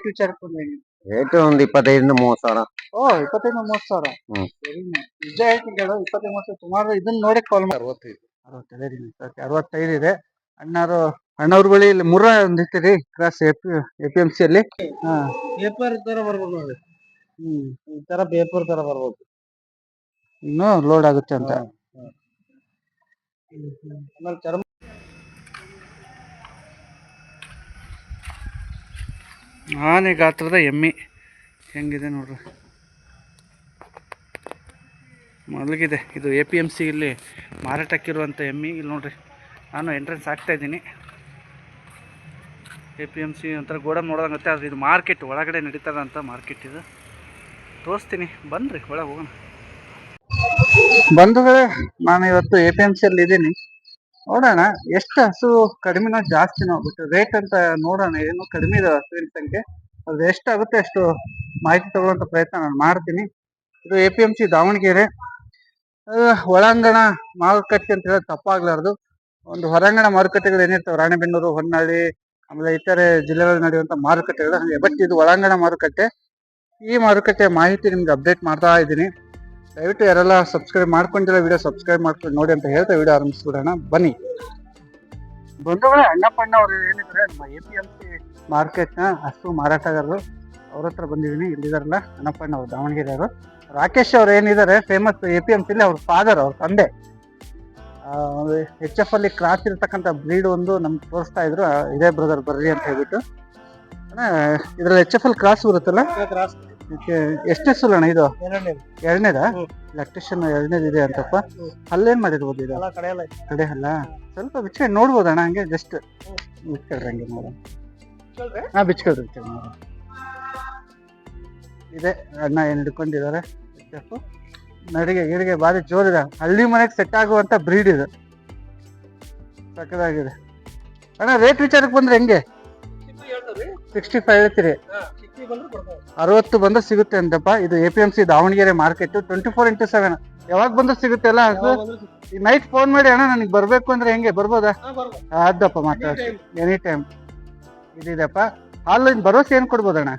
Rate ವಿಚಾರಕ್ಕೆ? Rate ಒಂದ್ ಇಪ್ಪತ್ತೈದರಿಂದ ಮೂವತ್ ಸಾವಿರ. ಓ ಇಪ್ಪತ್ತೈದು ಮೂವತ್ತು ಸಾವಿರ? ಹ್ಮ್. ಸರಿ ನಿಜ ಹೇಳ್ತೀನಿ ಕೇಳ ಇಪ್ಪತ್ತೈದು ಮೂವತ್ತು ಸಾವಿರ ಸುಮಾರು ಇದನ್ನ ನೋಡಿ ಕಾಲ್ ಮಾಡಿ. ಅರವತ್ತೈದು. ಓಕೆ ಅರವತ್ತೈದು ಇದೆ. ಅಣ್ಣಾರು ಅಣ್ಣವ್ರ ಬಳಿ ಇಲ್ಲಿ ಮುರ ಒಂದು ಇಟ್ಟಿರಿ cross A P A P M C ಅಲ್ಲಿ. ಹಾ. ಪೇಪರ್ ತರ ಬರ್ಬೋದು ನೋಡಿ. ಹ್ಮ್. ಈ ತರ ಪೇಪರ್ ತರ ಬರ್ಬೋದು ಇನ್ನು ಲೋಡ್ ಆಗುತ್ತೆ ಅಂತ. ಆಮೇಲೆ ಚರ್ಮ ಆನೆ ಗಾತ್ರದ ಎಮ್ಮೆ. ಹೆಂಗಿದೆ ನೋಡ್ರಿ. ಮಲಗಿದೆ ಇದು ಎ ಪಿ ಎಂ ಸಿ ಇಲ್ಲಿ ಮಾರಾಟಕ್ಕಿರುವಂಥ ಎಮ್ಮೆ. ಇಲ್ಲಿ ನೋಡ್ರಿ, ನಾನು ಎಂಟ್ರೆನ್ಸ್ ಆಗ್ತಾ ಇದ್ದೀನಿ. ಎ ಪಿ ಎಂ ಸಿ ಒಂಥರ ಗೋಡಮ್ ನೋಡೋದಂಗುತ್ತೆ, ಆದರೆ ಇದು ಮಾರ್ಕೆಟ್ ಒಳಗಡೆ ನಡೀತದಂಥ ಮಾರ್ಕೆಟ್ ಇದು. ತೋರಿಸ್ತೀನಿ ಬನ್ನಿರಿ ಒಳಗೆ ಹೋಗೋಣ. ಬಂಧುಗಳೇ, ನಾನು ಇವತ್ತು ಎ ಪಿ ಎಂ ಸಿಯಲ್ಲಿ ಇದ್ದೀನಿ ನೋಡೋಣ. ಎಷ್ಟು ಹಸು ಕಡಿಮೆನೋ ಜಾಸ್ತಿನೋ ಬಿಟ್ಟು ರೇಟ್ ಅಂತ ನೋಡೋಣ. ಏನು ಕಡಿಮೆ ಇದೆ ಹಸುವಿನ ಸಂಖ್ಯೆ. ಅದು ಎಷ್ಟಾಗುತ್ತೆ ಅಷ್ಟು ಮಾಹಿತಿ ತಗೊಳ್ಳೋಂಥ ಪ್ರಯತ್ನ ನಾನು ಮಾಡ್ತೀನಿ. ಇದು A P M C Davanagere. ಒಳಾಂಗಣ ಮಾರುಕಟ್ಟೆ ಅಂತ ಹೇಳೋದು ತಪ್ಪಾಗ್ಲಾರ್ದು. ಒಂದು ಹೊರಾಂಗಣ ಮಾರುಕಟ್ಟೆಗಳು ಏನಿರ್ತವೆ, ರಾಣೆಬೆನ್ನೂರು, ಹೊನ್ನಾಳಿ, ಆಮೇಲೆ ಇತರೆ ಜಿಲ್ಲೆಗಳಲ್ಲಿ ನಡೆಯುವಂಥ ಮಾರುಕಟ್ಟೆಗಳು. ಹಾಗೆ ಬಟ್ ಇದು ಒಳಾಂಗಣ ಮಾರುಕಟ್ಟೆ. ಈ ಮಾರುಕಟ್ಟೆಯ ಮಾಹಿತಿ ನಿಮ್ಗೆ ಅಪ್ಡೇಟ್ ಮಾಡ್ತಾ ಇದ್ದೀನಿ. ದಯವಿಟ್ಟು ಯಾರೆಲ್ಲ ಸಬ್ಸ್ಕ್ರೈಬ್ ಮಾಡ್ಕೊಂಡಿಲ್ಲ ವಿಡಿಯೋ ಸಬ್ಸ್ಕ್ರೈಬ್ ಮಾಡ್ಕೊಂಡು ನೋಡಿ ಅಂತ ಹೇಳ್ತಾ ವಿಡಿಯೋ ಆರಂಭಿಸ್ಬಿಡೋಣ. ಬನ್ನಿ. ಬಂಧುಗಳೇ ಅಣ್ಣಪ್ಪಣ್ಣ ಅವರು ಏನಿದ್ರೆ ನಮ್ಮ ಎ ಪಿ ಎಂ ಸಿ ಮಾರ್ಕೆಟ್ನ ಹಸು ಮಾರಾಟಗಾರರು. ಅವ್ರ ಹತ್ರ ಬಂದಿದ್ದೀನಿ ಇಲ್ಲಿದಾರಲ್ಲ ಅಣ್ಣಪ್ಪಣ್ಣ ಅವರು ದಾವಣಗೆರೆ ಅವರು ರಾಕೇಶ್ ಅವ್ರು ಏನಿದ್ದಾರೆ ಫೇಮಸ್ ಎ ಪಿ ಎಂ ಸಿಲಿ ಅವ್ರ ಫಾದರ್ ಅವ್ರ ತಂದೆ. ಎಚ್ ಎಫ್ ಅಲ್ಲಿ ಕ್ರಾಸ್ ಇರ್ತಕ್ಕಂಥ ಬ್ರೀಡ್ ಒಂದು ನಮ್ಗೆ ತೋರಿಸ್ತಾ ಇದ್ರು. ಇದೇ ಬ್ರದರ್ ಬರ್ರಿ ಅಂತ ಹೇಳ್ಬಿಟ್ಟು. ಅಣ್ಣ ಇದ್ರಲ್ಲಿ ಎಚ್ ಎಫ್ ಅಲ್ಲಿ ಕ್ರಾಸ್ ಬರುತ್ತಲ್ಲ? ಕ್ರಾಸ್ ಇದಕ್ಕೆ ಎಷ್ಟನೇ ಇದು? ಎರಡನೇ ಎರಡನೇದಾ. ಎಲೆಕ್ಟ್ರಿಷಿಯನ್ ಎರಡನೇದು ಇದೆ ಅಂತಪ್ಪ. ಅಲ್ಲೇನ್ ಮಾಡಿರ್ಬೋದು ಇದು? ಕಡೆ ಅಲ್ಲ ಸ್ವಲ್ಪ ಬಿಚ್ಕೊಂಡು ನೋಡ್ಬೋದಣ್ಣ ಹಂಗೆ ಜಸ್ಟ್ ಬಿಚ್ಕೊಳ್ರಿ ಹಂಗೆ ನೋಡ. ಹಾ ಬಿಚ್ಕೊಳ್ರಿ ಇದೆ ಅಣ್ಣ ಏನ್ ಹಿಡ್ಕೊಂಡಿದ್ದಾರೆ? ನಡಿಗೆ ಗಿಡಿಗೆ ಭಾರಿ ಜೋರಿದೆ. ಹಳ್ಳಿ ಮನೆಗೆ ಸೆಟ್ ಆಗುವಂತ ಬ್ರೀಡ್ ಇದು. ಸಕ್ಕದಾಗಿದೆ. ಅಣ್ಣ ರೇಟ್ ವಿಚಾರಕ್ಕೆ ಬಂದ್ರೆ ಹೆಂಗೆ? ಸಿಕ್ಸ್ಟಿ ಫೈವ್ ಹೇಳ್ತೀರಿ. ಅರವತ್ತು ಬಂದ್ರೆ ಸಿಗುತ್ತೆ ಅಂತಪ್ಪ ಇದು A P M C Davanagere market twenty four into seven ಯಾವಾಗ ಬಂದ್ರೆ ಸಿಗುತ್ತೆ? ಅಲ್ಲ ನೈಟ್ ಫೋನ್ ಮಾಡಿ ಅಣ್ಣ ನನಗೆ ಬರಬೇಕು ಅಂದ್ರೆ ಹೆಂಗೆ? ಬರ್ಬೋದಾ? ಅದಪ್ಪ ಮಾತಾಡ್ತಿ ಎನಿ ಟೈಮ್ ಇದಿದೆಪ್ಪ ಹಾಲು ಇನ್ ಭರವಸೆ ಏನ್ ಕೊಡ್ಬೋದಣ್ಣ?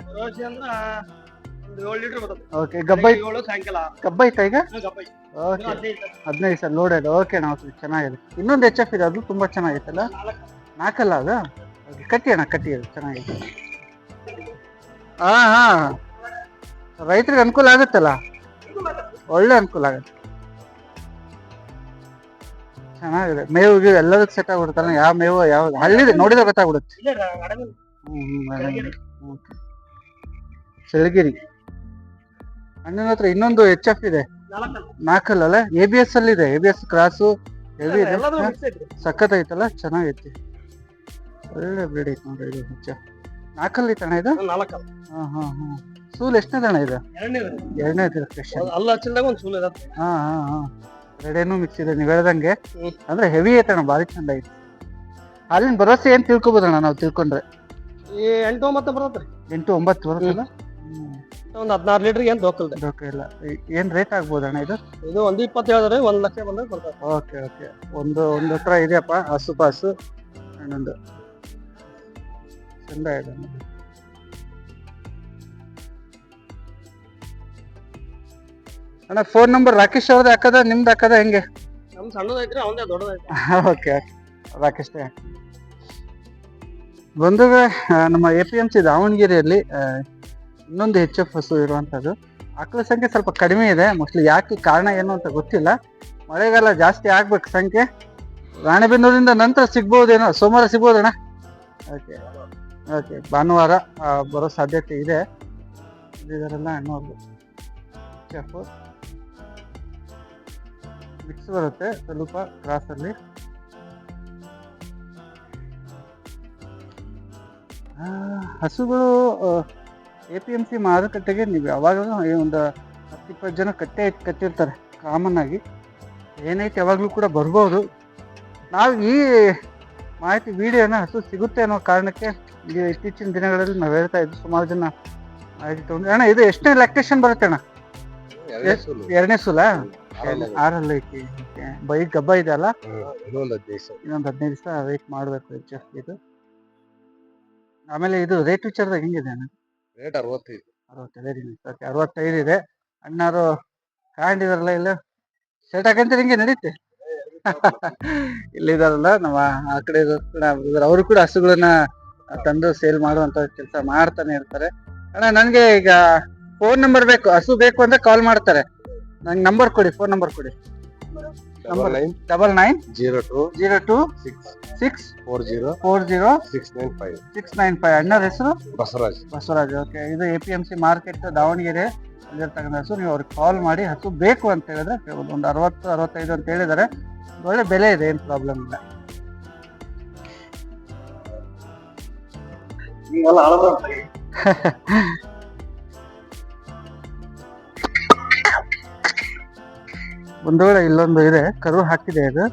ಓಕೆ ಗಬ್ಬೈ ಗಬ್ಬೈ ಈಗ ಓಕೆ ಹದಿನೈದು ಸರ್. ಲೋಡೆಡ್ ಓಕೆ ನಾವು ಚೆನ್ನಾಗಿದೆ. ಇನ್ನೊಂದು ಎಚ್ ಎಫ್ ಇದೆ ಅದು ತುಂಬಾ ಚೆನ್ನಾಗಿತ್ತಲ್ಲ ನಾಲ್ಕಲ್ಲ ಅದು? ಕಟ್ಟಿ ಅಣ್ಣ ಕಟ್ಟಿ ಅದು ಚೆನ್ನಾಗಿದೆ. ಹಾ ಹಾ. ರೈತರಿಗೆ ಅನುಕೂಲ ಆಗುತ್ತಲ್ಲ? ಒಳ್ಳೆ ಅನುಕೂಲ ಆಗುತ್ತೆ. ಚೆನ್ನಾಗಿದೆ. ಮೇವು ಗೀವು ಎಲ್ಲದಕ್ಕೆ ಸೆಟ್ ಆಗ್ಬಿಡುತ್ತಲ್ಲ? ಯಾವ ಮೇವು ಯಾವ ಹಳ್ಳಿದೆ ನೋಡಿದ್ರೆ ಗೊತ್ತಾಗ್ಬಿಡುತ್ತೆ. ಚಳಗಿರಿ ಅಣ್ಣನ ಹತ್ರ ಇನ್ನೊಂದು ಎಚ್ ಎಫ್ ಇದೆ. ನಾಲ್ಕಲ್ಲ ಎ ಬಿ ಎಸ್ ಅಲ್ಲಿ ಇದೆ A B S cross heavy ಇದೆ? ಸಖತ್ ಐತಲ್ಲ? ಚೆನ್ನಾಗೈತಿ. ಒಳ್ಳೆ ಬ್ರೀಡ್ ಐತೆ ನೋಡ್ರಿ ಇದು ನಾಲ್ಕಲ್ಲಿ ತಣ ಇದು? ನಾಲ್ಕು. ಹಾ ಹಾ ಹಾ. ಸೂಲ್ ಅಣ್ಣ ಇದು? ಎರಡನೇ ಸ್ಪೆಷಲ್ ಅಲ್ಲ ಹಚ್ಚಿದಾಗ ಒಂದು ಸೂಲ್ ಇರತ್ತೆ. ಹಾ ಹಾ ಹಾ. ಎರಡೇನು ಮಿಕ್ಸ್ ಇದೆ ನೀವ್ ಹೇಳ್ದಂಗೆ. ಅಂದ್ರೆ ಹೆವಿ ಐತಣ್ಣ ಭಾರಿ ಚಂದ ಐತಿ. ಹಾಲಿನ ಭರವಸೆ ಏನ್ ತಿಳ್ಕೊಬೋದಣ್ಣ ನಾವು ತಿಳ್ಕೊಂಡ್ರೆ? ಈ ಎಂಟು ಒಂಬತ್ತು ಬರ್ತದ್ರಿ ಎಂಟು ಒಂಬತ್ತು ಬರುತ್ತಲ್ಲ? ಒಂದು ಹದಿನಾರು ಲೀಟರ್ ಏನು ದೋಕಲ್ದೆ ಓಕೆ ಇಲ್ಲ ಏನ್ ರೇಟ್ ಆಗ್ಬೋದಣ್ಣ ಇದು? ಇದು ಒಂದು ಇಪ್ಪತ್ತು ಹೇಳಿದ್ರೆ ಒಂದು ಲಕ್ಷ ಬಂದಾಗ ಬರ್ತದೆ. Okay okay. ಒಂದು ಒಂದು ಹತ್ರ ಇದೆಯಪ್ಪ ಹಸು ಪಾಸು. ಇನ್ನೊಂದು ಚಂದ ಇದೆ ಅಣ್ಣ ಫೋನ್ ನಂಬರ್ ರಾಕೇಶ್ ಅವ್ರದ್ದು ಹಾಕದ ನಿಮ್ದು ಹಾಕದ ಹೆಂಗೆ? ನಮ್ ಸಣ್ಣದೈತ್ರಿ ಅವಂದೇ ದೊಡ್ಡದೈತಿ. ಓಕೆ ರಾಕೇಶ್ ಬಂದು ನಮ್ಮ ಎ ಪಿ ಎಂ ಸಿ ದಾವಣಗೆರೆಯಲ್ಲಿ ಇನ್ನೊಂದು ಎಚ್ ಎಫ್ ಹಸು ಇರುವಂಥದ್ದು. ಆಕಳ ಸಂಖ್ಯೆ ಸ್ವಲ್ಪ ಕಡಿಮೆ ಇದೆ ಮೋಸ್ಟ್ಲಿ ಯಾಕೆ ಕಾರಣ ಏನು ಅಂತ ಗೊತ್ತಿಲ್ಲ. ಮಳೆಗಾಲ ಜಾಸ್ತಿ ಆಗ್ಬೇಕು ಸಂಖ್ಯೆ. ರಾಣೆಬೆನ್ನೂರಿಂದ ನಂತರ ಸಿಗ್ಬೋದೇನೋ ಸೋಮವಾರ ಸಿಗ್ಬೋದಣ್ಣ? ಓಕೆ. ಓಕೆ ಭಾನುವಾರ ಬರೋ ಸಾಧ್ಯತೆ ಇದೆ. ಇದರೆಲ್ಲ ಅನ್ನೋದು ಚೆಫು ಮಿಕ್ಸ್ ಬರುತ್ತೆ, ಸ್ವಲ್ಪ ಕ್ರಾಸಲ್ಲಿ. ಹಸುಗಳು ಎ ಪಿ ಎಂ ಸಿ ಮಾರುಕಟ್ಟೆಗೆ ನೀವು ಯಾವಾಗಲೂ ಒಂದು ಹತ್ತು ಇಪ್ಪತ್ತು ಜನ ಕಟ್ಟೆ, ಕಟ್ಟಿರ್ತಾರೆ ಕಾಮನ್ ಆಗಿ. ಏನೈತೆ ಯಾವಾಗಲೂ ಕೂಡ ಬರ್ಬೋದು. ನಾವು ಈ ಮಾಹಿತಿ ವಿಡಿಯೋನ ಹಸು ಸಿಗುತ್ತೆ ಅನ್ನೋ ಕಾರಣಕ್ಕೆ ಈಗ ಇತ್ತೀಚಿನ ದಿನಗಳಲ್ಲಿ ನಾವು ಹೇಳ್ತಾ ಇದ್ವಿ. ಸುಮಾರು ಜನ ಮಾಹಿತಿ ತಗೊಂಡು. ಅಣ್ಣ ಇದು ಎಷ್ಟನೇ ಲ್ಯಾಕ್ಟೇಷನ್ ಬರುತ್ತೆ ಅಣ್ಣ? ಎರಡನೇ ಸುಲ. ಆರಲ್ಲಿ ಐತಿ. ಬೈಕ್ ಗಬ್ಬ ಇದೆ ಅಲ್ಲ? ಇನ್ನೊಂದು ಹದಿನೈದು ದಿವಸ. ವೇಟ್ ಮಾಡಬೇಕು ಜಾಸ್ತಿ ಇದು? ಆಮೇಲೆ ಇದು ರೇಟ್ ವಿಚಾರದಾಗ ಹೆಂಗಿದೆ ಅಣ್ಣ? ರೇಟ್ ಅರವತ್ತೈದು. ಅರವತ್ತೈದು ಓಕೆ ಅರವತ್ತೈದು ಇದೆ. ಅಣ್ಣಾರು ಕಾಂಡಿದಾರಲ್ಲ ಇಲ್ಲ? ಸೆಟ್ ಹಾಕಂತೀರಿ ಹಿಂಗೆ? ನಡೀತೆ? ಇಲ್ಲಿದಾರಲ್ಲ ನಮ್ಮ ಆ ಕಡೆ. ಅವರು ಕೂಡ ಹಸುಗಳನ್ನ ತಂದು ಸೇಲ್ ಮಾಡುವಂತ ಕೆಲಸ ಮಾಡ್ತಾನೆ ಇರ್ತಾರೆ. ಅಣ್ಣ ನನ್ಗೆ ಈಗ ಫೋನ್ ನಂಬರ್ ಬೇಕು. ಹಸು ಬೇಕು ಅಂದ್ರೆ ಕಾಲ್ ಮಾಡ್ತಾರೆ. ನಂಗೆ ನಂಬರ್ ಕೊಡಿ ಫೋನ್ ನಂಬರ್ ಕೊಡಿ. Nine double nine zero two zero two six six four zero four zero six nine five six nine five ಅಣ್ಣರ ಹೆಸರು? ಬಸವರಾಜ್. ಬಸವರಾಜ್ ಓಕೆ ಇದು A P M C market Davanagere. ಅಲ್ಲಿರ್ತಕ್ಕಂಥ ಹಸು. ನೀವು ಅವ್ರಿಗೆ ಕಾಲ್ ಮಾಡಿ ಹಸು ಬೇಕು ಅಂತ ಹೇಳಿದ್ರೆ. ಒಂದು ಅರವತ್ತು ಅರವತ್ತೈದು ಅಂತ ಹೇಳಿದ್ದಾರೆ. ಒಳ್ಳೆ ಬೆಲೆ ಇದೆ ಏನು ಪ್ರಾಬ್ಲಮ್ ಇಲ್ಲ. ಒಂದು ವೇಳೆ ಇಲ್ಲೊಂದು ಇದೆ ಕರು ಹಾಕಿದೆ ಇದು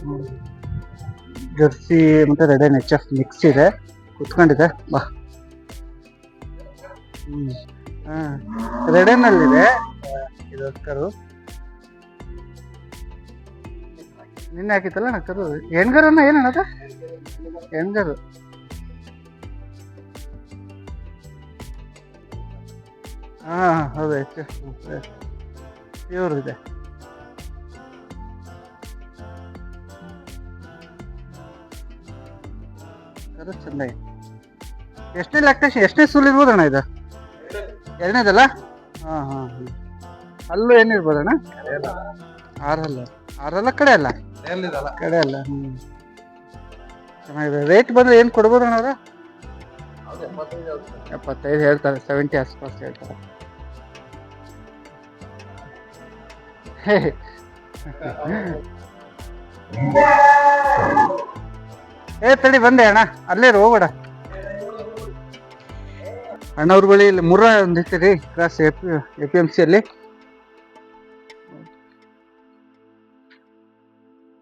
ಹ್ಮ್. ಜರ್ಸಿ ಮತ್ತೆ red and H F mix ಇದೆ ಕುತ್ಕೊಂಡಿದೆ ಬಾ. ಹ್ಮ್. ಅಲ್ಲಿ ಇದೆ ಇದು ಕರು. ನಿನ್ನೆ ಹಾಕಿತ್ತಲ್ಲ ನಾ ಕರು ಹೆಣ್ಗರನ್ನ ಏನದ ಹೆಣ್ಗರು ಹಾಂ, ಹೌದು ಪ್ಯೂರ್ ಇದೆ. ಕರು ಇದೆ ಎಷ್ಟನೇ ಎಷ್ಟನೇ ಸೂಲ್ ಇರ್ಬೋದಣ್ಣ ಇದು. ಎರಡನೇದಲ್ಲ? ಹಾ ಹಾ ಹಾ. ಅಲ್ಲೂ ಏನಿರ್ಬೋದಣ್ಣ ಆರಲ್ಲ. ಆರಲ್ಲ ಕಡೆ ಅಲ್ಲ? ಕಡೆ ಅಲ್ಲ ಚೆನ್ನಾಗಿದೆ. ರೇಟ್ ಬಂದ್ರೆ ಏನು ಕೊಡ್ಬೋದು ಅಣ್ಣ ಎಪ್ಪತ್ತೈದು ಹೇಳ್ತಾರೆ ಸೆವೆಂಟಿ ಆಸ್ಪಾಸ್ ಹೇಳ್ತಾರೆ. ಏ ತಡಿ ಬಂದೆ ಅಣ್ಣ. ಅಲ್ಲೇ ಹೋಗೋಣ ಹೋಗ್ಬೇಡ. ಅಣ್ಣವ್ರ ಬಳಿ ಇಲ್ಲಿ ಮುರ್ರಾ ಒಂದು ರೀ cross A P A P M C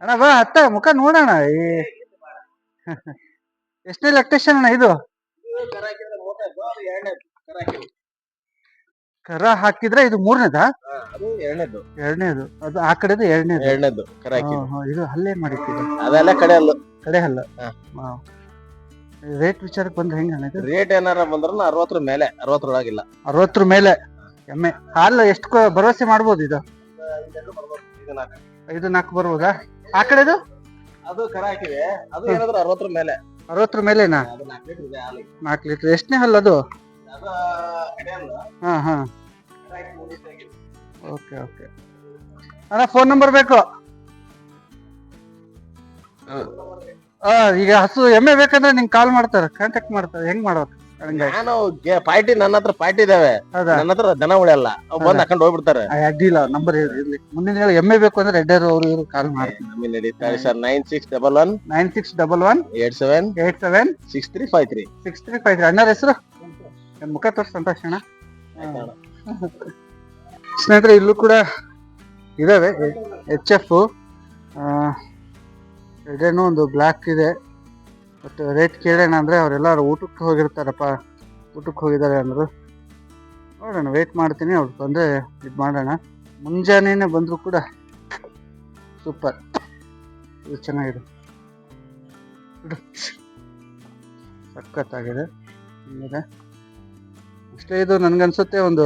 ಅಣ್ಣ ಬಾ ಹತ್ತ ಮುಖ ನೋಡೋಣ. ಎಷ್ಟನೇ ಲೆಕ್ಟೇಷನ್ ಅಣ್ಣ ಇದು? ಕರ ಹಾಕಿದ್ರೆ ಇದು ಮೂರನೇದಾ? ಅದು ಎರಡನೇದು. ಎರಡನೇದು ಅದು ಆ ಕಡೆದು ಎರಡನೇದು. ಎರಡನೇದು ಇದು ಅಲ್ಲೇ ಮಾಡಿರ್ತೀವಿ ಅದೆಲ್ಲ ಕಡೆ ಅಲ್ಲ. ಕಡೆ ಅಲ್ಲ. ಹಾ. ರೇಟ್ ವಿಚಾರಕ್ಕೆ ಬಂದ್ರೆ ಹೆಂಗ ರೇಟ್ ಏನಾರ ಬಂದ್ರ ಅರವತ್ತರ ಮೇಲೆ ಅರವತ್ತರೊಳಗಿಲ್ಲ. ಅರವತ್ತರ ಮೇಲೆ? ಎಮ್ಮೆ. ಹಾಲು ಎಷ್ಟು ಭರವಸೆ ಮಾಡ್ಬೋದು ಇದು? ಐದು ನಾಲ್ಕು ಬರ್ಬೋದಾ? ಆ ಕಡೆದು? ಅದು ಕರ ಹಾಕಿದೆ. ಅದು ಏನಾದ್ರು ಅರವತ್ತರ ಮೇಲೆ. ಅರವತ್ತರ ಮೇಲೆನಾ? ಅದು ನಾಲ್ಕು ಲೀಟರ್ ಇದೆ ನಾಲ್ಕು ಲೀಟರ್. ಎಷ್ಟನೇ ಹಲ್ಲು ಅದು? ಅದು ಕಡೆ ಅಲ್ಲ. ಹಾ ಹಾ. ಕರ ಹಾಕಿ ಮೂರ್ ಲೀಟರ್ ಆಗಿದೆ. Okay okay. ಅಣ್ಣ ಫೋನ್ ನಂಬರ್ ಬೇಕು? ಆ, ಈಗ ಹಸು ಎಮ್ಮೆ ಬೇಕಂದ್ರೆ ನಿಂಗೆ ಕಾಲ್ ಮಾಡ್ತಾರೆ. ಕಾಂಟ್ಯಾಕ್ಟ್ ಮಾಡ್ತಾರೆ. ಹೆಂಗ್ ಮಾಡೋದು ನಾನು ಪಾರ್ಟಿ ನನ್ನ ಹತ್ರ ಪಾರ್ಟಿ ಇದಾವೆ. ಹೌದಾ? ನನ್ನ ಹತ್ರ ದನ ಉಳಿಯಲ್ಲ ಅವ್ ಬಂದ್ ಹಾಕೊಂಡ್ ಹೋಗ್ಬಿಡ್ತಾರೆ. ಅಡ್ಡಿಲ್ಲ ನಂಬರ್ ಇರ್ಲಿ. ಮುಂದಿನ ಹೇಳಿ ಎಮ್ಮೆ ಬೇಕು ಅಂದ್ರೆ ರೆಡ್ಡರ್ ಅವರು ಇವರು ಕಾಲ್ ಮಾಡ್ತೀನಿ. ನಡೀತಾರೆ sir nine six double one nine six double one eight seven eight seven six three five three six three five ಅಣ್ಣರ ಹೆಸರು? ನನ್ ಮುಖ ತೋರ್ಸ್ ಸಂತೋಷ ಅಣ್ಣ? ಸ್ನೇಹಿತರೆ ಇಲ್ಲೂ ಕೂಡ ಇದಾವೆ. ಎಚ್ ಎಫ್ ಎರಡೇನೋ ಒಂದು ಬ್ಲ್ಯಾಕ್ ಇದೆ. ಬಟ್ ರೇಟ್ ಕೇಳೋಣ ಅಂದರೆ ಅವರೆಲ್ಲರೂ ಊಟಕ್ಕೆ ಹೋಗಿರ್ತಾರಪ್ಪ. ಊಟಕ್ಕೆ ಹೋಗಿದ್ದಾರೆ ಅಂದರು ನೋಡೋಣ ವೇಟ್ ಮಾಡ್ತೀನಿ. ಅವ್ರು ಬಂದರೆ ಇದು ಮಾಡೋಣ. ಮುಂಜಾನೆಯೇ ಬಂದರೂ ಕೂಡ ಸೂಪರ್ ಇದು ಚೆನ್ನಾಗಿದೆ. ಸಖತ್ತಾಗಿದೆ. ಹಿಂಗಿದೆ ಅಷ್ಟೇ ಇದು ನನಗನ್ಸುತ್ತೆ ಒಂದು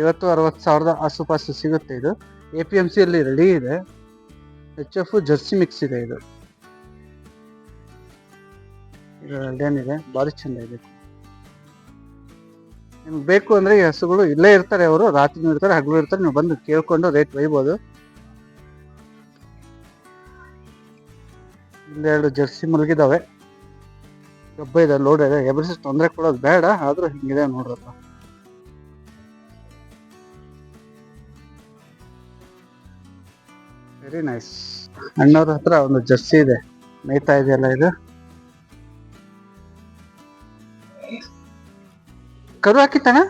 ಐವತ್ತು, ಅರವತ್ತು ಸಾವಿರದ ಆಸುಪಾಸು ಸಿಗುತ್ತೆ ಇದು. ಎ ಪಿ ಎಂ ಸಿಯಲ್ಲಿ ರೆಡಿ ಇದೆ. ಎಚ್ ಎಫ್ ಜರ್ಸಿ ಮಿಕ್ಸ್ ಇದೆ ಇದು. ಇದು ಏನಿದೆ ಭಾರಿ ಚಂದ ಇದೆ. ನಿಮ್ಗೆ ಬೇಕು ಅಂದ್ರೆ ಈ ಹಸುಗಳು ಇಲ್ಲೇ ಇರ್ತಾರೆ ಅವರು. ರಾತ್ರಿನೂ ಇರ್ತಾರೆ, ಹಗಲು ಇರ್ತಾರೆ. ನೀವು ಬಂದು ಕೇಳ್ಕೊಂಡು ರೇಟ್ ಒಯ್ಬೋದು. ಇಲ್ಲೆರಡು ಜರ್ಸಿ ಮಲಗಿದಾವೆ ಗಬ್ಬ ಇದೆ ಲೋಡ್ ಇದೆ. ಎಬ್ರಿಸಿ ತೊಂದರೆ ಕೊಡೋದು ಬೇಡ, ಆದರೂ ಹಿಂಗಿದೆ ನೋಡ್ರಪ್ಪ. ವೆರಿ ನೈಸ್ ಅಣ್ಣವ್ರ ಹತ್ರ ಒಂದು ಜರ್ಸಿ ಇದೆ. ಮೇಯ್ತಾ ಇದೆಯಲ್ಲ ಇದು? ಕರು ಹಾಕಿತ್ತಣ್ಣ?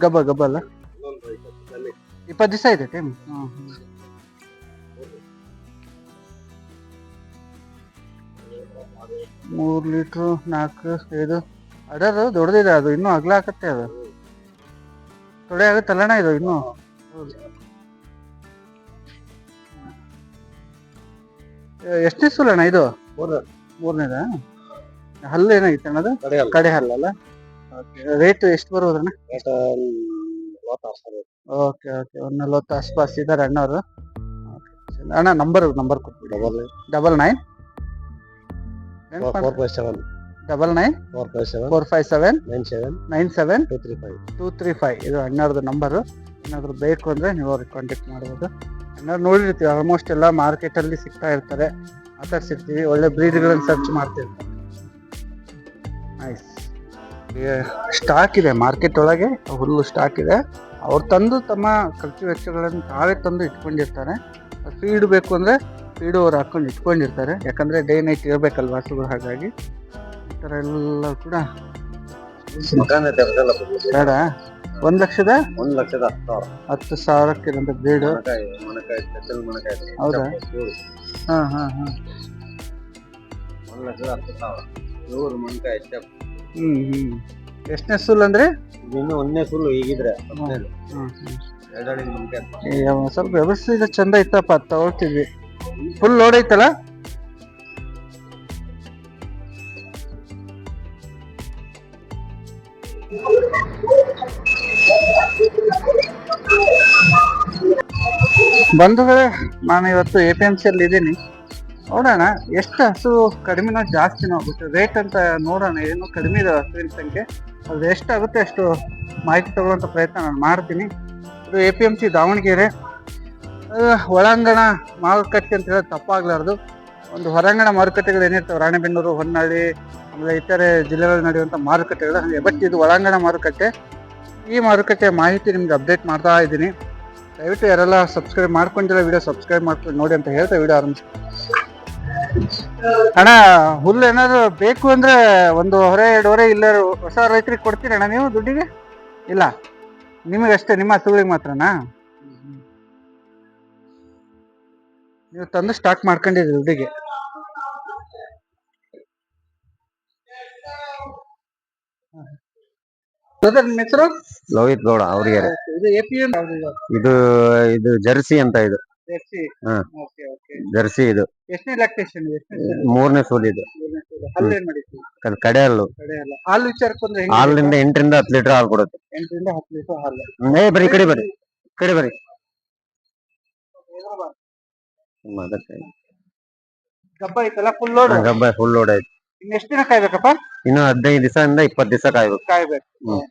ಗಬ್ಬ. ಗಬ್ಬ ಅಲ್ಲ? ಇಪ್ಪತ್ತು ದಿವಸ ಇದೆ ಟೈಮ್ ಮೂರ್ ಲೀಟ್ರು ನಾಲ್ಕು ಐದು. ಅಡರು ದೊಡ್ಡದಿದೆ ಅದು ಇನ್ನೂ ಅಗ್ಲ ಹಾಕತ್ತೆ ಅದು. ತೊಡೆ ಆಗುತ್ತಲ್ಲಣ್ಣ ಇದು ಇನ್ನೂ? ಎಷ್ಟನೇ ಸೂಲಣ್ಣ ಇದು? ಮೂರನೇದ? ಹಲ್ಲು ಏನಾಗಿತ್ತಣ್ಣ ಅದು? ಕಡೆ ಹಲ್ಲಲ್ಲ ರೇಟ್ ಎಷ್ಟು ಬರೋದಣ್ಣ ಓಕೆ ಓಕೆ ಒಂದು ನಲ್ವತ್ತು ಆಸ್ಪಾಸ್ ಇದಾರೆ ಅಣ್ಣವರು ಅಣ್ಣ ನಂಬರ್ ನಂಬರ್ ಕೊಟ್ಬಿಡಿ. Double nine four five seven double nine four five seven four five seven nine seven nine seven two three five two three five ಇದು ಅಣ್ಣವ್ರದ್ದು ನಂಬರು ಏನಾದರೂ ಬೇಕು ಅಂದರೆ ನೀವು ಅವ್ರಿಗೆ ಕಾಂಟ್ಯಾಕ್ಟ್ ಮಾಡ್ಬೋದು. ಅಣ್ಣ ನೋಡಿರ್ತೀವಿ ಆಲ್ಮೋಸ್ಟ್ ಎಲ್ಲ ಮಾರ್ಕೆಟಲ್ಲಿ ಸಿಗ್ತಾ ಇರ್ತಾರೆ. ಮಾತಾಡ್ಸಿರ್ತೀವಿ. ಒಳ್ಳೆ ಬ್ರೀಡ್ಗಳನ್ನು ಸರ್ಚ್ ಮಾಡ್ತಿರ್ತಾರೆ. ನೈಸ್ ಸ್ಟಾಕ್ ಇದೆ ಮಾರ್ಕೆಟ್ ಒಳಗೆ ಹುಲ್ಲು ಸ್ಟಾಕ್ ಇದೆ. ಅವ್ರು ತಂದು ತಮ್ಮ ಖರ್ಚು ವೆಚ್ಚಗಳನ್ನು ತಾವೇ ತಂದು ಇಟ್ಕೊಂಡಿರ್ತಾರೆ. ಫೀಡ್ ಬೇಕು ಅಂದರೆ ಫೀಡು ಅವ್ರು ಹಾಕೊಂಡು ಇಟ್ಕೊಂಡಿರ್ತಾರೆ. ಯಾಕಂದರೆ ಡೇ ನೈಟ್ ಇರಬೇಕಲ್ವ ಹಸುಗಳು ಹಾಗಾಗಿ. ಈ ಥರ ಎಲ್ಲ ಕೂಡ ಬೇಡ. ಒಂದ್ ಲಕ್ಷದ? ಒಂದ್ ಲಕ್ಷದ ಹತ್ತು ಸಾವಿರ. ಹತ್ತು ಸಾವಿರಕ್ಕಿರಂತ ಬ್ರೀಡ್ ಹೌದಾ? ಹಾ ಹಾ ಹಾ ಒಂದ್ ಲಕ್ಷದ ಹತ್ತು ಸಾವಿರ. ನೂರು ಮೊಣಕಾಯಿ ಹ್ಮ್ ಹ್ಮ್. ಎಷ್ಟನೇ ಸುಲ್ ಅಂದ್ರೆ? ಇನ್ನು ಒಂದನೇ ಸುಳ್ಳು ಈಗಿದ್ರೆ. ಹ್ಮ್, ಹ್ಮ್. ಒಂದ್ ಸ್ವಲ್ಪ ವ್ಯವಸ್ಥೆ ಚಂದ ಇತ್ತಪ್ಪ ಅದ್ ತಗೊಳ್ತಿದ್ವಿ ಫುಲ್ ಲೋಡ್ ಐತಲ್ಲ? ಬಂಧುಗಳೇ ನಾನು ಇವತ್ತು ಎ ಪಿ ಎಂ ಸಿ ಅಲ್ಲಿ ಇದ್ದೀನಿ. ನೋಡೋಣ, ಎಷ್ಟು ಹಸು ಕಡಿಮೆನೋ ಜಾಸ್ತಿನೋ ಆಗುತ್ತೆ ರೇಟ್ ಅಂತ ನೋಡೋಣ, ಏನು ಕಡಿಮೆ ಇದೆ ಹಸುವಿನ ಸಂಖ್ಯೆ. ಅದು ಎಷ್ಟಾಗುತ್ತೆ ಅಷ್ಟು ಮಾಹಿತಿ ತಗೊಳ್ಳೋಂಥ ಪ್ರಯತ್ನ ನಾನು ಮಾಡ್ತೀನಿ. ಇದು A P M C Davanagere. ಒಳಾಂಗಣ ಮಾರುಕಟ್ಟೆ ಅಂತ ಹೇಳೋದು ತಪ್ಪಾಗಲಾರ್ದು. ಒಂದು ಹೊರಾಂಗಣ ಮಾರುಕಟ್ಟೆಗಳು ಏನಿರ್ತವೆ, ರಾಣೆಬೆನ್ನೂರು, ಹೊನ್ನಾಳಿ, ಆಮೇಲೆ ಇತರೆ ಜಿಲ್ಲೆಗಳಲ್ಲಿ ನಡೆಯುವಂಥ ಮಾರುಕಟ್ಟೆಗಳು, ಹಾಗೆ ಬಟ್ ಇದು ಒಳಾಂಗಣ ಮಾರುಕಟ್ಟೆ. ಈ ಮಾರುಕಟ್ಟೆ ಮಾಹಿತಿ ನಿಮ್ಗೆ ಅಪ್ಡೇಟ್ ಮಾಡ್ತಾ ಇದ್ದೀನಿ. ದಯವಿಟ್ಟು ಯಾರೆಲ್ಲ ಸಬ್ಸ್ಕ್ರೈಬ್ ಮಾಡ್ಕೊಂಡಿರೋ ವಿಡಿಯೋ ಸಬ್ಸ್ಕ್ರೈಬ್ ಮಾಡ್ಕೊಂಡು ನೋಡಿ ಅಂತ ಹೇಳ್ತಾ ವಿಡಿಯೋ ಆರಂಭಿಸಿ ಅಣ್ಣ ಹುಲ್ಲು ಏನಾದ್ರು ಬೇಕು ಅಂದ್ರೆ ಒಂದು ಹೊರೆ ಎರಡು ಹೊರೆ ಇಲ್ಲ ಹೊಸ ರೈತರಿಗೆ ಕೊಡ್ತೀರಣ್ಣ ನೀವು ದುಡ್ಡಿಗೆ? ಇಲ್ಲ. ನಿಮಗಷ್ಟೇ ನಿಮ್ಮ ಹಸುಗಳಿಗೆ ಮಾತ್ರನಾ? ನೀವು ತಂದು ಸ್ಟಾಕ್ ಮಾಡ್ಕೊಂಡಿದ್ರಿ ದುಡ್ಡಿಗೆ. ನಿಮ್ಮ ಹೆಸರು? ಲೋಹಿತ್ ಗೌಡ ಅವ್ರಿಗೆ ಇದು ಎ ಪಿ ಎಂ ಇದು? ಇದು ಜರ್ಸಿ ಅಂತ ಇದು. ಹಾ. ಜರ್ಸಿ ಇದು. ಎಷ್ಟನೇ ಲ್ಯಾಕ್ಟೇಷನ್ ಮೂರನೇ ಸೂಲ್ ಇದು. ಹಲ್ಲು ಏನ್ ಕಡೆ ಹಲ್ಲು. ಕಡೆ ಅಲ್ಲ ಹಾಲು ವಿಚಾರಕ್ಕೆ ಬಂದ್ರೆ ಹೆಂಗೆ ಹಾಲಿನಿಂದ ಎಂಟರಿಂದ ಹತ್ತು ಲೀಟರ್ ಹಾಲು ಕೊಡುತ್ತೆ. ಎಂಟರಿಂದ ಹತ್ತು ಲೀಟರ್ ಹಾಲು. ಏ ಬರೀ ಕಡೆ ಬರ್ರಿ ಈ ಕಡೆ ಬರ್ರಿ ಹ್ಮ್, ಅದಕ್ಕೆ. ಐತಲ್ಲ ಫುಲ್ ಲೋಡ್ ಗಬ್ಬ ಫುಲ್ ಲೋಡ್ ಐತಿ ಇನ್ನು ಎಷ್ಟು ದಿನ ಕಾಯ್ಬೇಕಪ್ಪ? ಇನ್ನು ಹದಿನೈದು ದಿವಸದಿಂದ ಇಪ್ಪತ್ತು ದಿವಸ ಕಾಯ್ಬೇಕು. ಕಾಯ್ಬೇಕು. ಹ್ಮ್.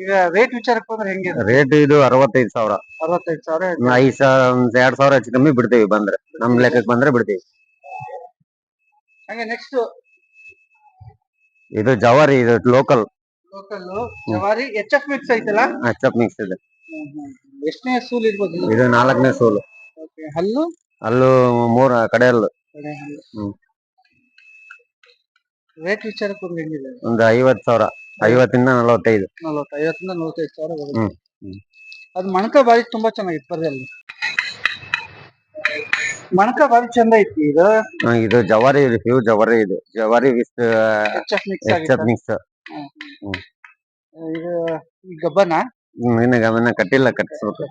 ಈಗ ರೇಟ್ ವಿಚಾರಕ್ಕೆ ಬಂದ್ರೆ ಹೆಂಗಿದೆ ರೇಟ್ ಇದು ಅರವತ್ತೈದು ಸಾವಿರ. ಅರವತ್ತೈದು ಸಾವಿರ ಐದ್ ಸಾವಿರ ಒಂದ್ ಎರಡ್ ಸಾವಿರ ಹೆಚ್ಚು ಕಮ್ಮಿ ಬಿಡ್ತೀವಿ ಬಂದ್ರೆ. ನಮ್ ಲೆಕ್ಕಕ್ಕೆ ಬಂದ್ರೆ ಬಿಡ್ತೀವಿ. ಹಂಗೆ ನೆಕ್ಸ್ಟ್ ಇದು ಜವಾರಿ ಇದು ಲೋಕಲ್ ಲೋಕಲ್ ಜವಾರಿ ಎಚ್ ಎಫ್ ಮಿಕ್ಸ್ ಐತಲ್ಲ? ಅಚ್ಚಪ್ ಮಿಕ್ಸ್ ಇದೆ. ಎಷ್ಟನೇ ಸೂಲ್ ಇರ್ಬೋದು ಇದು ನಾಲ್ಕನೇ ಸೋಲು. Okay, ಹಲ್ಲು? ಅಲ್ಲೂ ಮೂರ್ ಕಡೆ ಅಲ್ಲೂ ಕಡೆ ಹಲ್ಲು. ಹ್ಮ್. ರೇಟ್ ವಿಚಾರಕ್ಕೆ ಬಂದ್ರೆ ಹೆಂಗಿದೆ ಒಂದು ಐವತ್ ಸಾವಿರ. ಐವತ್ತಿಂದ ನಲವತ್ತೈದು. ನಲ್ವತ್ತು ಐವತ್ತರಿಂದ ನಲ್ವತ್ತೈದು ಸಾವಿರ ಬರುತ್ತೆ. ಹ್ಮ್, ಹ್ಮ್. ಅದು ಮಣಕ ಬಾರಿ ತುಂಬಾ ಚೆನ್ನಾಗಿತ್ತು ಬರ್ರಿ ಅಲ್ಲಿ. ಮಣಕ ಬಾರಿ ಚಂದ ಐತಿ ಇದು. ಹಾ, ಇದು ಜವಾರಿ ಇದು ಪ್ಯೂರ್ ಜವಾರಿ ಇದು. ಜವಾರಿ ವಿತ್ ಎಫ್ ಮಿಕ್ಸ್ ಇದು ಈ ಗಬ್ಬನ? ಇನ್ನ ಗಮನ ಕಟ್ಟಿಲ್ಲ ಕಟ್ಟಿಸ್ಬೇಕು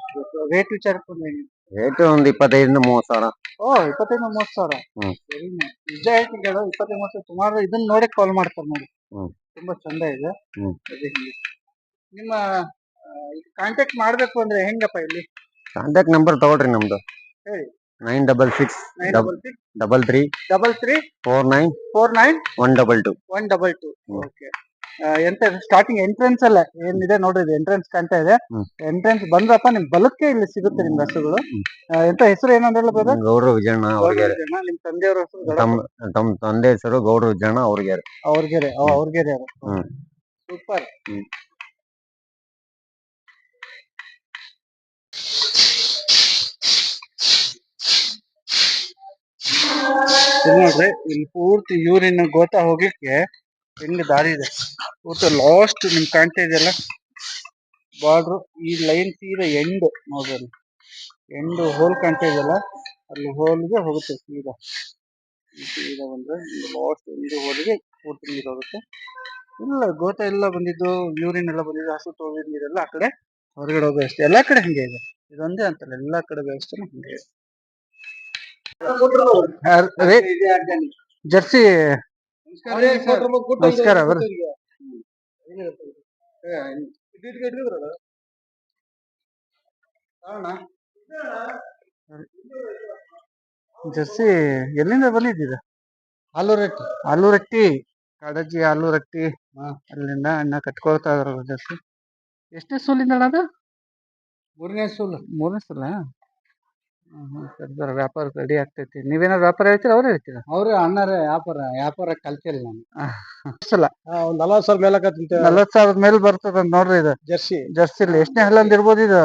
ರೇಟ್ ವಿಚಾರಕ್ಕೆ ಬಂದ್ರೆ ರೇಟ್ ಒಂದ್ ಇಪ್ಪತ್ತೈದರಿಂದ ಮೂವತ್ ಸಾವಿರ. ಓ ಇಪ್ಪತ್ತೈದು ಮೂವತ್ತು ಸಾವಿರ? ಹ್ಮ್. ಸರಿ ನಿಜ ಹೇಳ್ತೀನಿ ಕೇಳು ಇಪ್ಪತ್ತೈದು ಮೂವತ್ತು ಸುಮಾರು ಇದನ್ನ ನೋಡಿ ಕಾಲ್ ಮಾಡ್ತಾರೆ ನೋಡಿ. ಹ್ಮ್. ತುಂಬಾ ಚಂದ ಇದೆ ಹ್ಮ್. ಅದೇ ಹಿಂಗೆ. ನಿಮ್ಮ ಕಾಂಟ್ಯಾಕ್ಟ್ ಮಾಡ್ಬೇಕು ಅಂದ್ರೆ ಹೆಂಗಪ್ಪ ಇಲ್ಲಿ ಕಾಂಟ್ಯಾಕ್ಟ್ ನಂಬರ್ ತಗೊಳ್ರಿ ನಮ್ದು ಹೇಳಿ. Nine double six nine double six double three double three four nine four nine one double two one double two ಹ್ಮ್. ಓಕೆ ಎಂತ ಸ್ಟಾರ್ಟಿಂಗ್ ಎಂಟ್ರೆನ್ಸ್ ಅಲ್ಲ ಏನಿದೆ ನೋಡ್ರಿ ಎಂಟ್ರೆನ್ಸ್ ಕಾಣ್ತಾ ಇದೆ. ಎಂಟ್ರೆನ್ಸ್ ಬಂದ್ರಪ್ಪ ನಿಮ್ ಬಲಕ್ಕೆ ಇಲ್ಲಿ ಸಿಗುತ್ತೆ ನಿಮ್ ಹಸುಗಳು ಎಂತ ಹೆಸರು ಏನಂತ ಬ್ರದರ್ ಗೌಡ್ರು ವಿಜಯಣ್ಣ ಅವ್ರಿಗೆ ನಿಮ್ ತಂದೆಯವ್ರ ಹೆಸರು ತಮ್ಮ ತಂದೆ ಹೆಸರು ಗೌಡ್ರು ವಿಜಯಣ್ಣ ಅವ್ರಿಗೆ ಅವ್ರಿಗೆ ಅವ್ರಿಗೆ ಅವ್ರಿಗೆರೆ ಅವರು ಸೂಪರ್ ನೋಡ್ರಿ ಇಲ್ಲಿ ಪೂರ್ತಿ ಯೂರಿನ್ ಗೋತಾ ಹೋಗ್ಲಿಕ್ಕೆ ಹೆಂಗ್ ದಾರಿ ಇದೆ. ಪೂರ್ತಿ ಲಾಸ್ಟ್ ನಿಮ್ ಕಾಣ್ತಾ ಇದೆಯಲ್ಲ? ಬಾರ್ಡ್ರು, ಈ ಲೈನ್ ತೀರ ಎಂಡ್ ನೋಡ್ರಿ. ಎಂಡ್ ಹೋಲ್ ಕಾಣ್ತಾ ಇದೆಯಲ್ಲ? ಅಲ್ಲಿ ಹೋಲ್ಗೆ ಹೋಗುತ್ತೆ ಸೀದಾ. ಸೀದಾ ಬಂದ್ರೆ ಲಾಸ್ಟ್ ಎಂಡ್ ಹೋಲ್ಗೆ ಪೂರ್ತಿ ನೀರು ಹೋಗುತ್ತೆ. ಇಲ್ಲ ಗೋತ ಎಲ್ಲ ಬಂದಿದ್ದು ಯೂರಿನ್ ಎಲ್ಲ ಬಂದಿದ್ದು, ಹಸು ತೋಗಿದ ನೀರೆಲ್ಲ ಆ ಕಡೆ ಹೊರಗಡೆ ಹೋಗೋ ವ್ಯವಸ್ಥೆ. ಎಲ್ಲಾ ಕಡೆ ಹಂಗೆ ಇದೆ. ಇದೊಂದೇ ಅಂತಲ್ಲ ಎಲ್ಲಾ ಕಡೆ ವ್ಯವಸ್ಥೆನೂ ಹಂಗೆ ಇದೆ. ಜರ್ಸಿ ನಮಸ್ಕಾರ ಬರ್ರಿ ಜರ್ಸಿ ಎಲ್ಲಿಂದ ಬಂದಿದ್ದೀರ? ಆಲೂರಟ್ಟಿ ಆಲೂರಟ್ಟಿ ಕಾಡಜ್ಜಿ ಆಲೂರಟ್ಟಿ ಅಲ್ಲಿಂದ ಅಣ್ಣ ಕಟ್ಕೊಳ್ತಾ ಇದಾರಲ್ಲ ಜರ್ಸಿ. ಎಷ್ಟನೇ ಸೂಲಿಂದ ಅಣ್ಣ ಅದು? ಮೂರನೇ ಸೂಲು. ಮೂರನೇ ಸಲ? ಸರಿ ಸರ್ ವ್ಯಾಪಾರ ರೆಡಿ ಆಗ್ತೈತಿ. ನೀವೇನಾದ್ರು ವ್ಯಾಪಾರ ಹೇಳ್ತೀರಾ? ಅವ್ರೇ ಹೇಳ್ತೀರಾ? ಅವ್ರೆ ಅಣ್ಣರೇ ವ್ಯಾಪಾರ ವ್ಯಾಪಾರ ಕಲ್ತಿಲ್ಲ ನಾನು ಸಲ ಒಂದ್ ನಲವತ್ತು ಸಾವಿರ ಮೇಲೆ ತಿಂತೇವೆ ನಲ್ವತ್ ಸಾವಿರದ ಮೇಲೆ ಬರ್ತದ ನೋಡ್ರಿ ಇದು. ಜರ್ಸಿ. ಜರ್ಸಿಲಿ ಎಷ್ಟನೇ ಹಲ್ಲಂದ್ ಇರ್ಬೋದು ಇದು.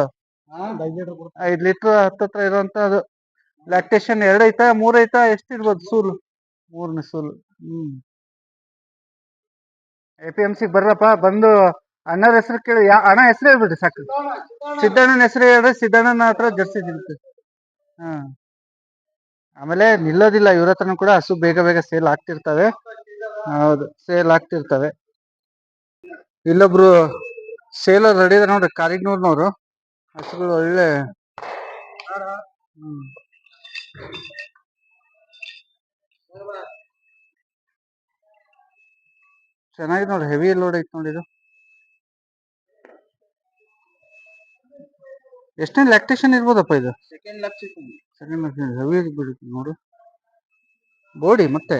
ಐದು ಲೀಟರ್ ಹತ್ತತ್ರ ಇರುವಂತ ಅದು. ಲ್ಯಾಕ್ಟೇಷನ್ ಎರಡ್ ಐತಾ ಮೂರ್ ಐತಾ? ಎಷ್ಟು ಇರ್ಬೋದು ಸೂಲು? ಮೂರನೇ ಸೂಲು. ಹ್ಮ್. ಎ ಪಿ ಎಂ ಸಿ ಬರ್ರಪ್ಪ ಬಂದು ಅಣ್ಣರ ಹೆಸರು ಕೇಳಿ ಯಾ ಅಣ್ಣ ಹೆಸರು ಹೇಳ್ಬಿಡ್ರಿ ಸಾಕು. ಸಿದ್ದಣ್ಣನ ಹೆಸರು ಹೇಳ್ರಿ ಸಿದ್ದಣ್ಣನ ಹತ್ರ ಜರ್ಸಿ ಸಿಗುತ್ತೆ ಹಾ. ಆಮೇಲೆ ನಿಲ್ಲೋದಿಲ್ಲ, ಇವ್ರ ಹತ್ರನೂ ಕೂಡ ಹಸು ಬೇಗ ಬೇಗ ಸೇಲ್ ಆಗ್ತಿರ್ತವೆ. ಹೌದು, ಸೇಲ್ ಆಗ್ತಿರ್ತವೆ. ಇಲ್ಲೊಬ್ರು ಸೇಲರ್ ರೆಡಿ ಇದೆ ನೋಡ್ರಿ, ಕಾರಿಗ್ನೂರ್ನವ್ರು. ಹಸುಗಳು ಒಳ್ಳೆ ಹ್ಮ್. ಚೆನ್ನಾಗಿದೆ ನೋಡಿ ಹೆವಿ ಲೋಡ್ ಐತೆ ನೋಡಿ ಇದು. ಎಷ್ಟನೇ ಲ್ಯಾಕ್ಟೇಷನ್ ಇರ್ಬೋದಪ್ಪ ಇದು? ಸೆಕೆಂಡ್ ಸೆಕೆಂಡ್ ಹೆವಿ ಬಿಡುತ್ತೆ ನೋಡು. ಬೋಡಿ ಮತ್ತೆ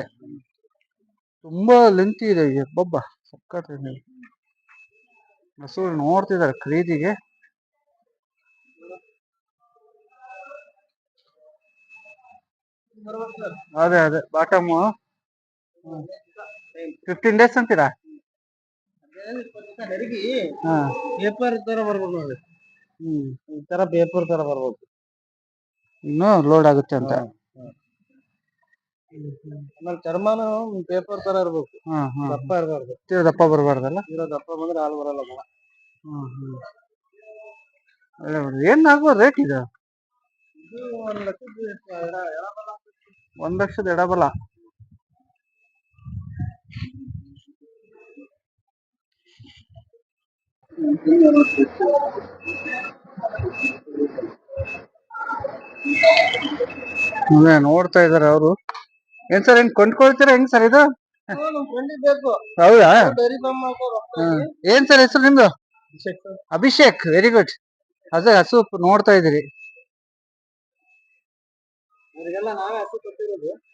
ತುಂಬಾ ಲೆಂತಿ ಇದೆ ಈಗ ಬೊಬ್ಬ ಸಕ್ಕತ್ ಇದೆ. ಹಸುಗಳು ನೋಡ್ತಿದ್ದಾರೆ ಖರೀದಿಗೆ ಅದೇ ಅದೇ. ಬಾಟಮ್. ಫಿಫ್ಟೀನ್ ಡೇಸ್ ಅಂತೀರಾ? ಹಾ. ಪೇಪರ್ ತರ ಬರ್ಬೋದು ನೋಡಿ ಹ್ಮ್. ಈ ತರ ಪೇಪರ್ ತರ ಬರ್ಬೇಕು ಇನ್ನು ಲೋಡ್ ಆಗುತ್ತೆ ಅಂತ. ಆಮೇಲೆ ಚರ್ಮನು ಪೇಪರ್ ತರ ಇರ್ಬೇಕು. ಹಾ ಹಾ. ದಪ್ಪ ಇರಬಾರ್ದು. ತೀರ ದಪ್ಪ ಬರಬಾರ್ದಲ್ಲ? ಇರೋ ದಪ್ಪ ಬಂದ್ರೆ ಹಾಲು ಬರಲ್ಲ ಮಗ. ಹ್ಮ್ ಹ್ಮ್ ಒಳ್ಳೆ ಬಿಡು. ಏನ್ ಆಗ್ಬೋದು ರೇಟ್ ಇದು ಇದು ಒಂದ್ ಲಕ್ಷದ ಎಡ- ಎಡಬಲ ಒಂದ್ ಲಕ್ಷದ ಎಡಬಲ. ನೋಡ್ತಾ ಇದಾರೆ ಅವರು. ಏನ್ ಸರ್ ಹೆಂಗ್ ಕೊಂಡ್ಕೊಳ್ತೀರಾ? ಹೆಂಗ್ ಸರ್ ಇದು? ಹೌದಾ. ಏನ್ ಸರ್ ಹೆಸರು ನಿಮ್ದು? ಅಭಿಷೇಕ್. ವೆರಿ ಗುಡ್ ಅದೇ ಹಸು ನೋಡ್ತಾ ಇದೀರಿ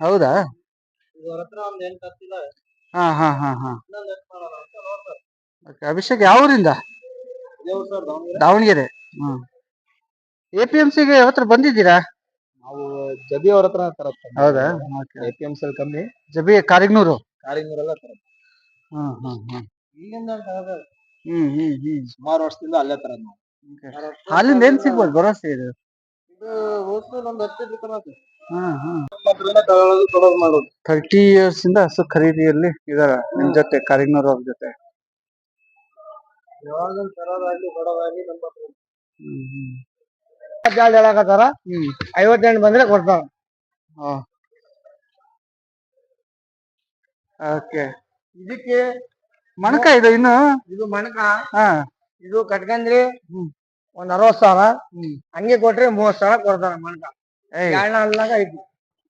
ಹೌದಾ? ಹಾ ಹಾ ಹಾ ಹಾ. Okay, ಅಭಿಷೇಕ್ ಯಾವ ಊರಿಂದ ದಾವಣಗೆರೆ. ಹ್ಮ್. ಎ ಪಿ ಎಂ ಸಿಗೆ ಯಾವತ್ರ ಬಂದಿದ್ದೀರಾ? ನಾವು ಜಬಿ ಅವ್ರ ಹತ್ರ ತರತ್ತೆ. ಹೌದಾ? ಎ ಪಿ ಎಂ ಸಿ ಕಮ್ಮಿ. ಜಬಿ ಕಾರಿಗ್ನೂರು. ಕಾರಿಂಗರೆಲ್ಲ ತರತ್ತೆ. ಹ್ಮ್ ಹ್ಮ್ ಹ್ಮ್. ಈಗಿಂದ ಹ್ಮ್ ಹ್ಮ್ ಹ್ಮ್. ಸುಮಾರು ವರ್ಷದಿಂದ ಅಲ್ಲೇ ತರದ್ ನಾವು. ಹಾಲಿಂದ ಏನ್ ಸಿಗ್ಬೋದು ಭರವಸೆ ಇದು? ಥರ್ಟಿ ಇಯರ್ಸ್ ಇಂದ ಹಸು ಖರೀದಿಯಲ್ಲಿ ಇದಾರ ನಿಮ್ ಜೊತೆ ಕಾರಿಗ್ನೂರ್ ಅವ್ರ ಜೊತೆ. ಯಾವಾಗ ತರೋದಾಗ್ಲಿ ಕೊಡೋದಾಗ್ಲಿ ನಮ್ಮ ಜಾಳ ಹೇಳಕತ್ತಾರ ಐವತ್ತೆಂಟು ಬಂದ್ರೆ ಕೊಡ್ತಾರ. ಓಕೆ. ಇದಕ್ಕೆ ಮಣಕ ಇದು ಇನ್ನು? ಇದು ಮಣಕ. ಹಾ. ಇದು ಕಟ್ಕಂದ್ರಿ. ಒಂದ್ ಅರವತ್ ಸಾವಿರ. ಹಂಗೆ ಕೊಟ್ರಿ ಮೂವತ್ ಸಾವಿರ ಕೊಡ್ತಾರ ಮಣಕ. ಐತಿ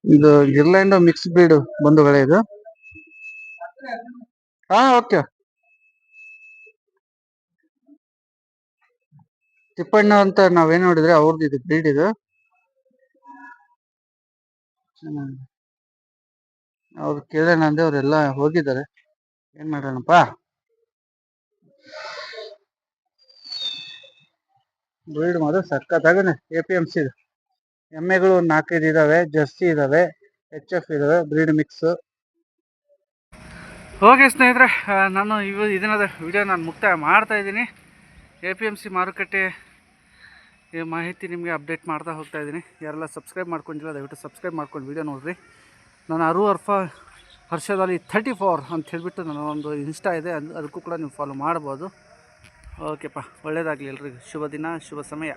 ಇದು ಗಿರ್ಲ್ಯಾಂಡ್ ಮಿಕ್ಸ್ ಬ್ರೀಡ್ ಬಂಧುಗಳೇ ಇದು? ಹಾ ಓಕೆ ತಿಪ್ಪಣ್ಣ ಅಂತ ನಾವೇನ್ ನೋಡಿದ್ರೆ ಅವ್ರದ್ದು ಇದು ಬ್ರೀಡ್ ಇದು. ಅವ್ರು ಕೇಳೋಣ ಅಂದ್ರೆ ಅವರೆಲ್ಲ ಹೋಗಿದ್ದಾರೆ. ಏನ್ ಮಾಡೋಣಪ್ಪ? ಬ್ರೀಡ್ ಮಾತ್ರ ಸಕ್ಕತ್ತಾಗನೆ ಎ ಪಿ ಎಂ ಸಿ ಎಮ್ಮೆಗಳು ಒಂದು ನಾಲ್ಕೈದು ಇದಾವೆ, ಜರ್ಸಿ ಇದಾವೆ ಎಚ್ ಎಫ್ ಇದಾವೆ ಬ್ರೀಡ್ ಮಿಕ್ಸ್ ಓಕೆ ಸ್ನೇಹಿತರೆ ನಾನು ಇವ ಇದನ್ನದ ವಿಡಿಯೋ ನಾನು ಮುಕ್ತಾಯ ಮಾಡ್ತಾ ಇದ್ದೀನಿ. ಎ ಪಿ ಎಂ ಸಿ ಮಾರುಕಟ್ಟೆ ಈ ಮಾಹಿತಿ ನಿಮಗೆ ಅಪ್ಡೇಟ್ ಮಾಡ್ತಾ ಹೋಗ್ತಾ ಇದ್ದೀನಿ. ಯಾರೆಲ್ಲ ಸಬ್ಸ್ಕ್ರೈಬ್ ಮಾಡ್ಕೊಂಡಿಲ್ಲ, ದಯವಿಟ್ಟು ಸಬ್ಸ್ಕ್ರೈಬ್ ಮಾಡ್ಕೊಂಡು ವೀಡಿಯೋ ನೋಡಿರಿ. ನಾನು ಅರು ಅರ್ಫ ಹರ್ಷದಲ್ಲಿ ಥರ್ಟಿ ಫೋರ್ ಅಂತ ಹೇಳಿಬಿಟ್ಟು ನನ್ನ ಒಂದು ಇನ್ಸ್ಟಾ ಇದೆ, ಅದು ಅದಕ್ಕೂ ಕೂಡ ನೀವು ಫಾಲೋ ಮಾಡ್ಬೋದು. ಓಕೆಪ್ಪ ಒಳ್ಳೆಯದಾಗಲಿ ಎಲ್ರಿಗೂ. ಶುಭ ದಿನ, ಶುಭ ಸಮಯ.